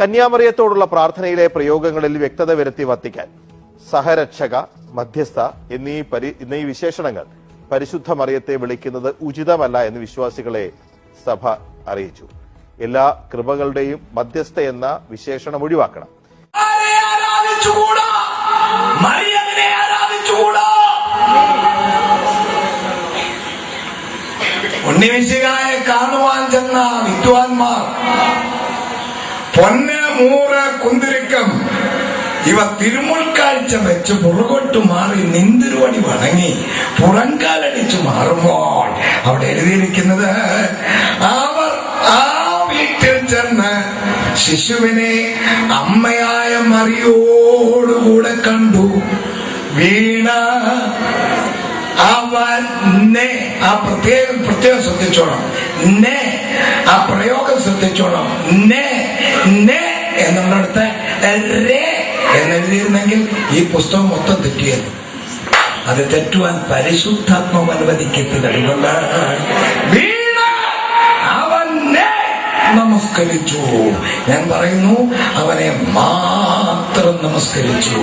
കന്യാമറിയത്തോടുള്ള പ്രാർത്ഥനയിലെ പ്രയോഗങ്ങളിൽ വ്യക്തത വരുത്തി വത്തിക്കാൻ സഹരക്ഷക മധ്യസ്ഥ എന്നീ പരി എന്നീ വിശേഷണങ്ങൾ പരിശുദ്ധ മറിയത്തെ വിളിക്കുന്നത് ഉചിതമല്ല എന്ന് വിശ്വാസികളെ സഭ അറിയിച്ചു. എല്ലാ കൃപകളുടെയും മധ്യസ്ഥ എന്ന വിശേഷണം ഒഴിവാക്കണം. ഉണ്ണിമിശികായെ കാണുവാൻ ചെന്ന വിദ്വാൻമാർ പൊന്ന് മൂറ് കുന്തിരിക്കം. ഇവ തിരുമുൽക്കാഴ്ച വെച്ച് പുറകോട്ട് മാറി നിന്തിരുവടി വണങ്ങി പുറങ്കാലടിച്ചു മാറുമ്പോൾ അവിടെ എഴുതിയിരിക്കുന്നത് അവർ ആ വീട്ടിൽ ചെന്ന് ശിശുവിനെ അമ്മയായ മറിയോടുകൂടെ കണ്ടു. വീണ അവൻ ആ പ്രത്യേകം പ്രത്യേകം ശ്രദ്ധിച്ചോണം. ആ പ്രയോഗം ശ്രദ്ധിച്ചോണം. നെ എന്നുള്ളടത്ത് എന്നെഴുതിയിരുന്നെങ്കിൽ ഈ പുസ്തകം മൊത്തം തെറ്റിയത്. അത് തെറ്റുവാൻ പരിശുദ്ധാത്മം അനുവദിക്കത്തില്ല. അതുകൊണ്ട് അവനെ നമസ്കരിച്ചു. ഞാൻ പറയുന്നു അവനെ മാത്രം നമസ്കരിച്ചു.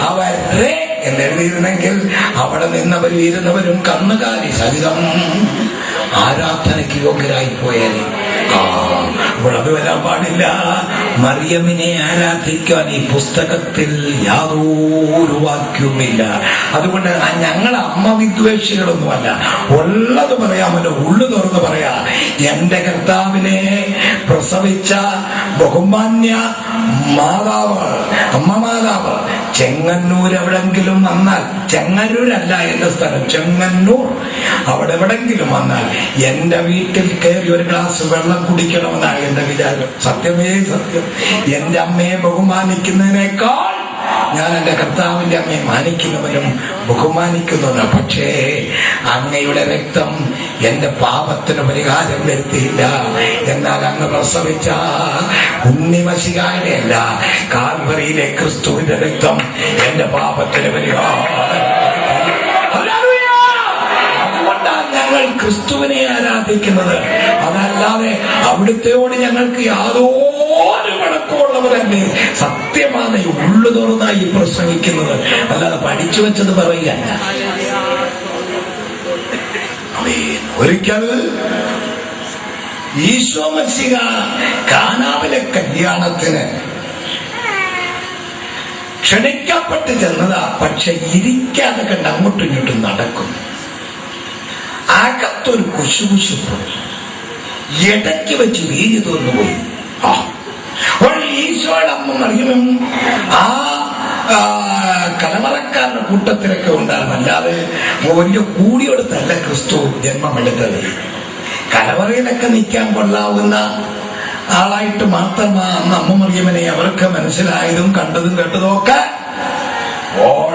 അവരെ എന്നെഴുതിയിരുന്നെങ്കിൽ അവിടെ നിന്നവരും ഇരുന്നവരും കന്നുകാലി സഹിതം ആരാധനയ്ക്ക് യോഗ്യരായി പോയേനെ വരാൻ പാടില്ല. മറിയമ്മിനെ ആരാധിക്കാൻ ഈ പുസ്തകത്തിൽ യാതൊരു വാക്യവുമില്ല. അതുകൊണ്ട് ഞങ്ങൾ അമ്മ വിദ്വേഷികളൊന്നുമല്ല. ഉള്ളത് പറയാമല്ലോ ഉള്ളു തുറന്ന് പറയാ. എന്റെ കർത്താവിനെ പ്രസവിച്ച ബഹുമാന്യ മാതാവ് അമ്മ മാതാവ് ചെങ്ങന്നൂർ എവിടെങ്കിലും വന്നാൽ ചെങ്ങന്നൂരല്ല എന്റെ സ്ഥലം ചെങ്ങന്നൂർ. അവിടെ എവിടെങ്കിലും വന്നാൽ എന്റെ വീട്ടിൽ കയറി ഒരു ഗ്ലാസ് വെള്ളം കുടിക്കണമെന്നാണ് എന്റെ വിചാരം. സത്യമേ സത്യം. എന്റെ അമ്മയെ ബഹുമാനിക്കുന്നതിനേക്കാൾ ഞാൻ എന്റെ കർത്താവിന്റെ അമ്മയെ മാനിക്കുന്നവനും ബഹുമാനിക്കുന്നവനും പക്ഷേ അങ്ങയുടെ രക്തം എന്റെ പാപത്തിന് പരിഹാരം വരുത്തിയില്ല. എന്നാൽ അങ്ങ് പ്രസവിച്ച ഉണ്ണിമശികായുടെ കാൽവറിയിലെ ക്രിസ്തുവിന്റെ രക്തം എന്റെ പാപത്തിന് പരിഹാരം. ഞങ്ങൾ ക്രിസ്തുവിനെ ആരാധിക്കുന്നത്. അതല്ലാതെ അവിടുത്തെയോട് ഞങ്ങൾക്ക് യാതൊരു വഴക്കമുള്ളവരല്ലേ സത്യമാണ് ഉള്ളു തുറന്നായി പ്രസംഗിക്കുന്നത്. അല്ലാതെ പഠിച്ചു വെച്ചത് പറയുക ഒരിക്കൽ ഈശോ കാനാവിലെ കല്യാണത്തിന് ക്ഷണിക്കപ്പെട്ട് ചെന്നതാ പക്ഷെ ഇരിക്കാതെ കണ്ട് അങ്ങോട്ടും ഇങ്ങോട്ടും നടക്കും. ആകത്തൊരു കുശുകുശുപ്പ് ഇടയ്ക്ക് വെച്ച് വീതി തോന്നു പോയി. ആ അപ്പോൾ ഈശോയുടെ അമ്മ മറിയമും ആ കലമറക്കാരുടെ കൂട്ടത്തിലൊക്കെ ഉണ്ടായിരുന്നു അല്ലാതെ വലിയ കൂടിയെടുത്തല്ല ക്രിസ്തു ജന്മമെടുത്തത്. കലവറയിലൊക്കെ നിൽക്കാൻ കൊള്ളാവുന്ന ആളായിട്ട് മാത്രമാ അന്ന് അമ്മ മറിയമ്മനെ അവർക്ക് മനസ്സിലായതും കണ്ടതും കേട്ടതും ഒക്കെ അപ്പോൾ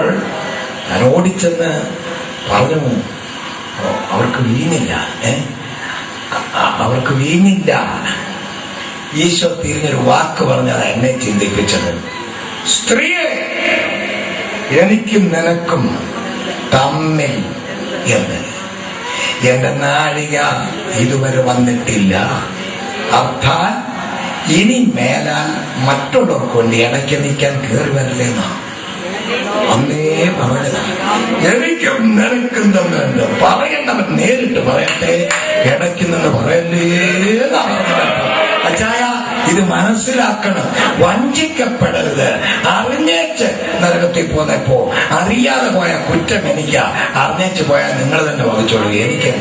ഞാൻ ഓടിച്ചെന്ന് പറഞ്ഞു "ഓ, അവർക്ക് വീങ്ങില്ല ഏ? അവർക്ക് വീങ്ങില്ല ഈശോ തിരിഞ്ഞൊരു വാക്ക് പറഞ്ഞത് എന്നെ ചിന്തിപ്പിച്ചത്. സ്ത്രീയെ എനിക്കും നിനക്കും തമ്മിൽ എന്ന്. എന്റെ നാഴിക ഇതുവരെ വന്നിട്ടില്ല. അർത്ഥാൽ ഇനി മേലാൽ മറ്റുള്ളവർക്ക് വേണ്ടി ഇടയ്ക്ക് നിൽക്കാൻ കയറി വരില്ലേന്നാ അന്നേ പറഞ്ഞതാ എനിക്കും നിനക്കും തമ്മിൽ പറയണ്ടവൻ നേരിട്ട് പറയട്ടെ ഇടയ്ക്ക് നിന്ന് പറയല്ലേ അച്ചായ ഇത് മനസ്സിലാക്കണം. വഞ്ചിക്കപ്പെടരുത്. അറിഞ്ഞേച്ച് നരകത്തിൽ പോന്നപ്പോ അറിയാതെ പോയ കുറ്റം എനിക്ക. അറിഞ്ഞേച്ച് പോയാൽ നിങ്ങൾ തന്നെ വഹിച്ചോളൂ. എനിക്ക്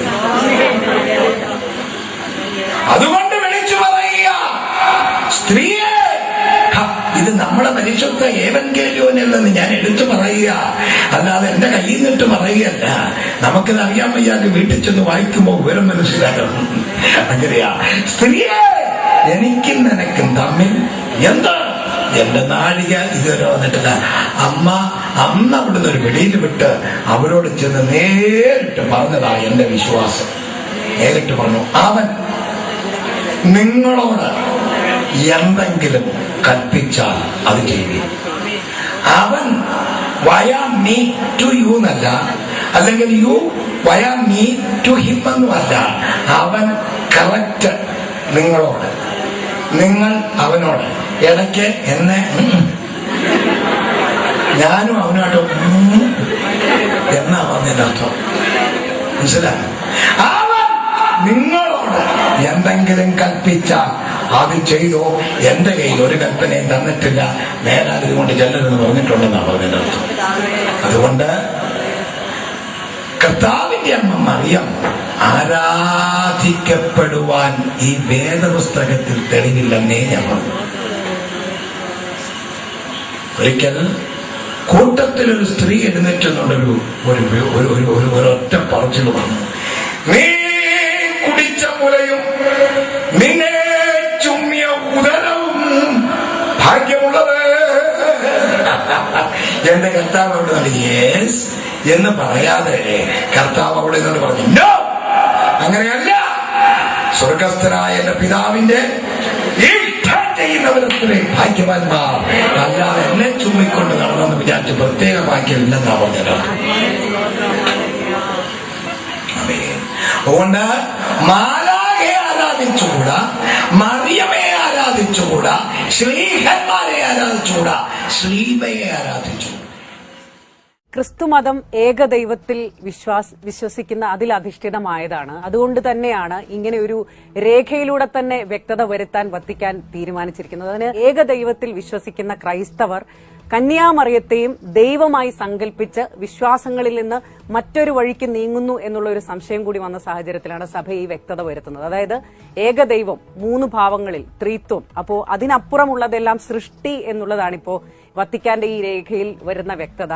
അതുകൊണ്ട് വിളിച്ചു പറയുക. സ്ത്രീയെ ഇത് നമ്മുടെ പരിശുദ്ധ ഏവൻഗേലിയോനെല്ലെന്ന് ഞാൻ എടുത്തു പറയുക. അല്ലാതെ എന്റെ കയ്യിൽ നിന്നിട്ട് പറയുകയല്ല. നമുക്കിത് അറിയാൻ വയ്യാതെ വീട്ടിൽ ചെന്ന് വായിക്കുമ്പോൾ വിവരം മനസ്സിലാക്കണം. അങ്ങനെയാ. സ്ത്രീയെ എനിക്കും നിനക്കും തമ്മിൽ എന്താ? എന്റെ നാഴിക ഇതുവരെ വന്നിട്ടില്ല. അമ്മ അന്ന് അവിടുന്ന് ഒരു വെളിയിൽ വിട്ട് അവരോട് ചെന്ന് നേരിട്ട് പറഞ്ഞതാ എന്റെ വിശ്വാസം. നേരിട്ട് പറഞ്ഞു അവൻ നിങ്ങളോട് എന്തെങ്കിലും കൽപ്പിച്ചാൽ അത് ചെയ്യും. അവൻ വയ മീ ടു യു എന്നല്ല അല്ലെങ്കിൽ യു വയ മീ ടു ഹിം എന്നുമല്ല അവൻ കറക്റ്റ് നിങ്ങളോട്. നിങ്ങൾ അവനോട്. ഇടയ്ക്ക് എന്നെ. ഞാനും അവനായിട്ട് ഉം എന്നാ പറഞ്ഞതിന്റെ അർത്ഥം? അവൻ നിങ്ങളോട് എന്തെങ്കിലും കൽപ്പിച്ചാൽ അത് ചെയ്തോ? എന്റെ കയ്യിൽ ഒരു കൽപ്പനയും തന്നിട്ടില്ല. നേരാൽ കൊണ്ട് ചെല്ലരുതെന്ന് പറഞ്ഞിട്ടുണ്ടെന്നാണ് പറഞ്ഞതിന്റെ അതുകൊണ്ട് കർത്താവിന്റെ അമ്മ മറിയം ആരാധിക്കപ്പെടുവാൻ ഈ വേദപുസ്തകത്തിൽ തെളിവില്ലെന്നേ ഞാൻ പറഞ്ഞു. ഒരിക്കൽ കൂട്ടത്തിൽ ഒരു സ്ത്രീ എഴുന്നേറ്റെന്നുള്ളൊരു ഒരു ഒരു ഒരു ഒരു ഒരൊറ്റ പറച്ചിൽ വന്നു. നീ കുടിച്ച മുലയും നിന്നെ ചുമ്മിയ ഉദരവും ഭാഗ്യമുള്ളത്. എന്റെ കർത്താവ് യേസ് എന്ന് പറയാതെ കർത്താവ് അവിടെ നിന്ന് പറഞ്ഞു അങ്ങനെയല്ല. സ്വർഗസ്ഥനായ എന്റെ പിതാവിന്റെ ഭാഗ്യവാന്മാർ അല്ലാതെ എന്നെ ചുമ്മിക്കൊണ്ട് നടന്നെന്ന് വിചാരിച്ച് പ്രത്യേക ഭാഗ്യമില്ലെന്നാ പറഞ്ഞത്. അതുകൊണ്ട് മാലാകെ ആരാധിച്ചുകൂടാ? മറിയമെ ആരാധിച്ചുകൂടാ? ശ്രീഹന്മാരെ ആരാധിച്ചുകൂടാ? ശ്രീമയെ ആരാധിച്ചു ക്രിസ്തുമതം ഏകദൈവത്തിൽ വിശ്വാസ് വിശ്വസിക്കുന്ന അതിൽ അധിഷ്ഠിതമായതാണ് അതുകൊണ്ട് തന്നെയാണ് ഇങ്ങനെ ഒരു രേഖയിലൂടെ തന്നെ വ്യക്തത വരുത്താൻ വത്തിക്കാൻ തീരുമാനിച്ചിരിക്കുന്നത്. അതിന് ഏകദൈവത്തിൽ വിശ്വസിക്കുന്ന ക്രൈസ്തവർ കന്യാമറിയത്തെയും ദൈവമായി സങ്കല്പിച്ച് വിശ്വാസങ്ങളിൽ നിന്ന് മറ്റൊരു വഴിക്ക് നീങ്ങുന്നു എന്നുള്ള ഒരു സംശയം കൂടി വന്ന സാഹചര്യത്തിലാണ് സഭ ഈ വ്യക്തത വരുത്തുന്നത്. അതായത് ഏകദൈവം മൂന്ന് ഭാവങ്ങളിൽ ത്രീത്വം. അപ്പോ അതിനപ്പുറമുള്ളതെല്ലാം സൃഷ്ടി എന്നുള്ളതാണിപ്പോ വത്തിക്കാന്റെ ഈ രേഖയിൽ വരുന്ന വ്യക്തത.